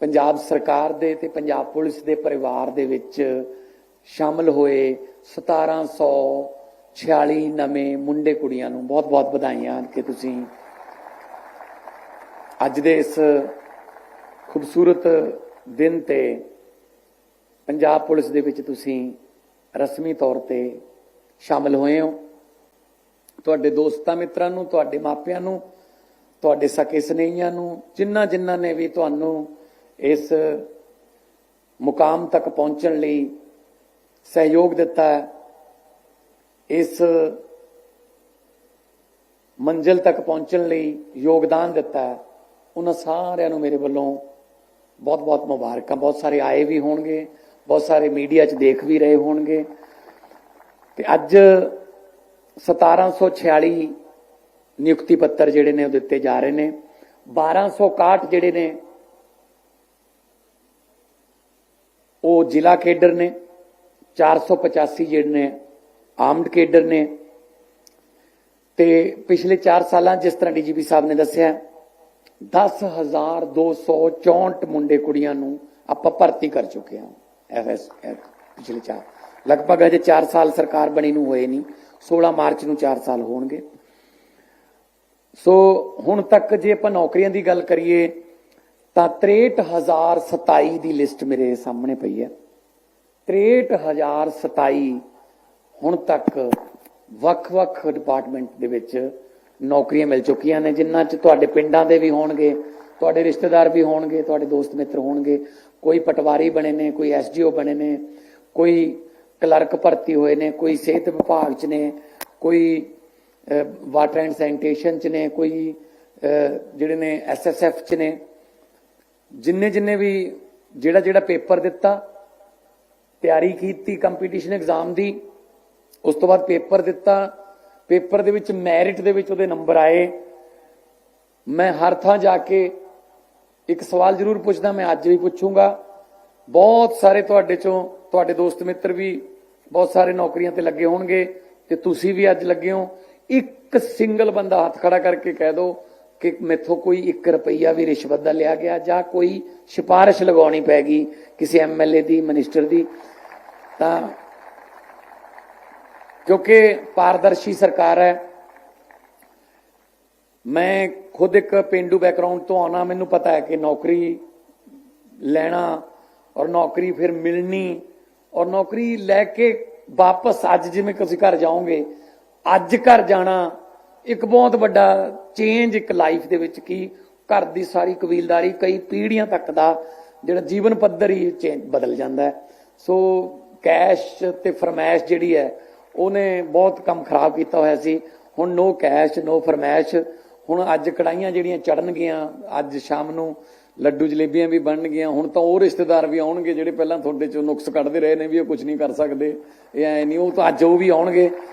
ਪੰਜਾਬ ਸਰਕਾਰ ਦੇ ਤੇ ਪੰਜਾਬ ਪੁਲਿਸ ਦੇ ਪਰਿਵਾਰ ਦੇ ਵਿੱਚ ਸ਼ਾਮਲ ਹੋਏ 1746 ਨਵੇਂ ਮੁੰਡੇ ਕੁੜੀਆਂ ਨੂੰ ਬਹੁਤ-ਬਹੁਤ ਵਧਾਈਆਂ ਕਿ ਤੁਸੀਂ ਅੱਜ ਦੇ ਇਸ ਖੂਬਸੂਰਤ ਦਿਨ ਤੇ ਪੰਜਾਬ ਪੁਲਿਸ ਦੇ ਵਿੱਚ ਤੁਸੀਂ ਰਸਮੀ ਤੌਰ ਤੇ ਸ਼ਾਮਲ ਹੋਏ ਹੋ। ਤੁਹਾਡੇ ਦੋਸਤਾਂ ਮਿੱਤਰਾਂ ਨੂੰ, ਤੁਹਾਡੇ ਮਾਪਿਆਂ ਨੂੰ, ਤੁਹਾਡੇ ਸਕੇ ਸਨੇਹੀਆਂ ਨੂੰ ਜਿਨ੍ਹਾਂ ਜਿਨ੍ਹਾਂ ਨੇ ਵੀ ਤੁਹਾਨੂੰ ਇਸ ਮੁਕਾਮ ਤੱਕ ਪਹੁੰਚਣ ਲਈ ਸਹਿਯੋਗ ਦਿੱਤਾ ਹੈ। ਇਸ ਮੰਜ਼ਿਲ ਤੱਕ ਪਹੁੰਚਣ ਲਈ ਯੋਗਦਾਨ ਦਿੱਤਾ ਹੈ। ਉਹਨਾਂ ਸਾਰਿਆਂ ਨੂੰ ਮੇਰੇ ਵੱਲੋਂ ਬਹੁਤ-ਬਹੁਤ ਮੁਬਾਰਕਾਂ। ਬਹੁਤ ਸਾਰੇ ਆਏ ਵੀ ਹੋਣਗੇ, ਬਹੁਤ ਸਾਰੇ ਮੀਡੀਆ 'ਚ ਦੇਖ ਵੀ ਰਹੇ ਹੋਣਗੇ। ਤੇ ਅੱਜ 1746 ਨਿਯੁਕਤੀ ਪੱਤਰ ਜਿਹੜੇ ਨੇ ਉਹ ਦਿੱਤੇ ਜਾ ਰਹੇ ਨੇ। 1261 ਜਿਹੜੇ ਨੇ ਉਹ ਜ਼ਿਲ੍ਹਾ ਕੇਡਰ ਨੇ 485 ਜਿਹੜੇ ਨੇ ਆਰਮਡ ਕੇਡਰ ਨੇ। ਤੇ ਪਿਛਲੇ 4 ਸਾਲਾਂ ਜਿਸ ਤਰ੍ਹਾਂ ਡੀਜੀਪੀ ਸਾਹਿਬ ਨੇ ਦੱਸਿਆ 10264 ਮੁੰਡੇ ਕੁੜੀਆਂ ਨੂੰ ਆਪਾਂ ਭਰਤੀ ਕਰ ਚੁੱਕੇ ਹਾਂ। ਐਫਐਸ ਪਿਛਲੇ 4 ਲਗਭਗ ਅਜੇ 4 ਸਾਲ ਸਰਕਾਰ ਬਣੀ ਨੂੰ ਹੋਏ ਨਹੀਂ 16 ਮਾਰਚ ਨੂੰ 4 ਸਾਲ ਹੋਣਗੇ। ਸੋ ਹੁਣ ਤੱਕ ਜੇ ਆਪਾਂ ਨੌਕਰੀਆਂ ਦੀ ਗੱਲ ਕਰੀਏ ਤਾਂ 63027 ਦੀ ਲਿਸਟ ਮੇਰੇ ਸਾਹਮਣੇ ਪਈ ਹੈ। 63027 ਹੁਣ ਤੱਕ ਵੱਖ-ਵੱਖ ਡਿਪਾਰਟਮੈਂਟ ਦੇ ਵਿੱਚ ਨੌਕਰੀਆਂ ਮਿਲ ਚੁੱਕੀਆਂ ਨੇ ਜਿਨ੍ਹਾਂ 'ਚ ਤੁਹਾਡੇ ਪਿੰਡਾਂ ਦੇ ਵੀ ਹੋਣਗੇ, ਤੁਹਾਡੇ ਰਿਸ਼ਤੇਦਾਰ ਵੀ ਹੋਣਗੇ, ਤੁਹਾਡੇ ਦੋਸਤ ਮਿੱਤਰ ਹੋਣਗੇ। ਕੋਈ ਪਟਵਾਰੀ ਬਣੇ ਨੇ, ਕੋਈ ਐਸਡੀਓ ਬਣੇ ਨੇ, ਕੋਈ ਕਲਰਕ ਭਰਤੀ ਹੋਏ ਨੇ, ਕੋਈ ਸਿਹਤ ਵਿਭਾਗ 'ਚ ਨੇ, ਕੋਈ ਵਾਟਰ ਐਂਡ ਸੈਨੀਟੇਸ਼ਨ 'ਚ ਨੇ, ਕੋਈ ਜਿਹੜੇ ਨੇ ਐਸਐਸਐਫ 'ਚ ਨੇ। ਜਿੰਨੇ ਜਿੰਨੇ ਵੀ ਜਿਹੜਾ ਜਿਹੜਾ ਪੇਪਰ ਦਿੱਤਾ, ਤਿਆਰੀ ਕੀਤੀ ਕੰਪੀਟੀਸ਼ਨ ਐਗਜ਼ਾਮ ਦੀ, ਉਸ ਤੋਂ ਬਾਅਦ ਪੇਪਰ ਦਿੱਤਾ, ਪੇਪਰ ਦੇ ਵਿੱਚ ਮੈਰਿਟ ਦੇ ਵਿੱਚ ਉਹਦੇ ਨੰਬਰ ਆਏ। ਮੈਂ ਹਰ ਥਾਂ ਜਾ ਕੇ ਇੱਕ ਸਵਾਲ ਜ਼ਰੂਰ ਪੁੱਛਦਾ, ਮੈਂ ਅੱਜ ਵੀ ਪੁੱਛੂੰਗਾ। ਬਹੁਤ ਸਾਰੇ ਤੁਹਾਡੇ ਚੋਂ, ਤੁਹਾਡੇ ਦੋਸਤ ਮਿੱਤਰ ਵੀ ਬਹੁਤ ਸਾਰੇ ਨੌਕਰੀਆਂ ਤੇ ਲੱਗੇ ਹੋਣਗੇ ਤੇ ਤੁਸੀਂ ਵੀ ਅੱਜ ਲੱਗੇ ਹੋ। ਇੱਕ ਸਿੰਗਲ ਬੰਦਾ ਹੱਥ ਖੜਾ ਕਰਕੇ ਕਹਿ ਦਿਓ ਕਿ ਮੈਥੋਂ ਕੋਈ 1 ਰੁਪਈਆ ਵੀ ਰਿਸ਼ਵਤ ਦਾ ਲਿਆ ਗਿਆ ਜਾਂ ਕੋਈ ਸਿਫਾਰਿਸ਼ ਲਗਾਉਣੀ ਪੈ ਗਈ ਕਿਸੇ ਐਮਐਲਏ ਦੀ, ਮਿਨਿਸਟਰ ਦੀ, ਤਾਂ ਕਿਉਂਕਿ ਪਾਰਦਰਸ਼ੀ ਸਰਕਾਰ ਹੈ। ਮੈਂ ਖੁਦ ਇੱਕ ਪਿੰਡੂ ਬੈਕਗ੍ਰਾਉਂਡ ਤੋਂ ਆਉਣਾ, ਮੈਨੂੰ ਪਤਾ ਹੈ ਕਿ ਨੌਕਰੀ ਲੈਣਾ ਔਰ ਨੌਕਰੀ ਫਿਰ ਮਿਲਣੀ ਔਰ ਨੌਕਰੀ ਲੈ ਕੇ ਵਾਪਸ ਅੱਜ ਜਿਵੇਂ ਤੁਸੀਂ ਘਰ ਜਾਓਗੇ, ਅੱਜ ਘਰ ਜਾਣਾ ਇੱਕ ਬਹੁਤ ਵੱਡਾ ਚੇਂਜ ਇੱਕ ਲਾਈਫ ਦੇ ਵਿੱਚ ਕੀ ਘਰ ਦੀ ਸਾਰੀ ਕਬੀਲਦਾਰੀ ਕਈ ਪੀੜ੍ਹੀਆਂ ਤੱਕ ਦਾ ਜਿਹੜਾ ਜੀਵਨ ਪੱਧਰ ਹੀ ਚੇਂਜ ਬਦਲ ਜਾਂਦਾ ਹੈ। ਸੋ ਕੈਸ਼ ਤੇ ਫਰਮਾਇਸ਼ ਜਿਹੜੀ ਹੈ, ਉਹਨੇ ਬਹੁਤ ਕੰਮ ਖਰਾਬ ਕੀਤਾ ਹੋਇਆ ਸੀ। ਹੁਣ ਨੋ ਕੈਸ਼ ਨੋ ਫਰਮਾਇਸ਼। ਹੁਣ ਅੱਜ ਕੜਾਈਆਂ ਜਿਹੜੀਆਂ ਚੜਨਗੀਆਂ ਅੱਜ ਸ਼ਾਮ ਨੂੰ ਲੱਡੂ ਜਲੇਬੀਆਂ ਵੀ ਬਣਨਗੀਆਂ, ਹੁਣ ਤਾਂ ਉਹ ਰਿਸ਼ਤੇਦਾਰ ਵੀ ਆਉਣਗੇ ਜਿਹੜੇ ਪਹਿਲਾਂ ਤੁਹਾਡੇ ਚੋਂ ਨੁਕਸ ਕੱਢਦੇ ਰਹੇ ਨੇ ਵੀ ਉਹ ਕੁਝ ਨਹੀਂ ਕਰ ਸਕਦੇ। ਇਹ ਐ ਨਹੀਂ, ਉਹ ਤਾਂ ਅੱਜ ਉਹ ਵੀ ਆਉਣਗੇ।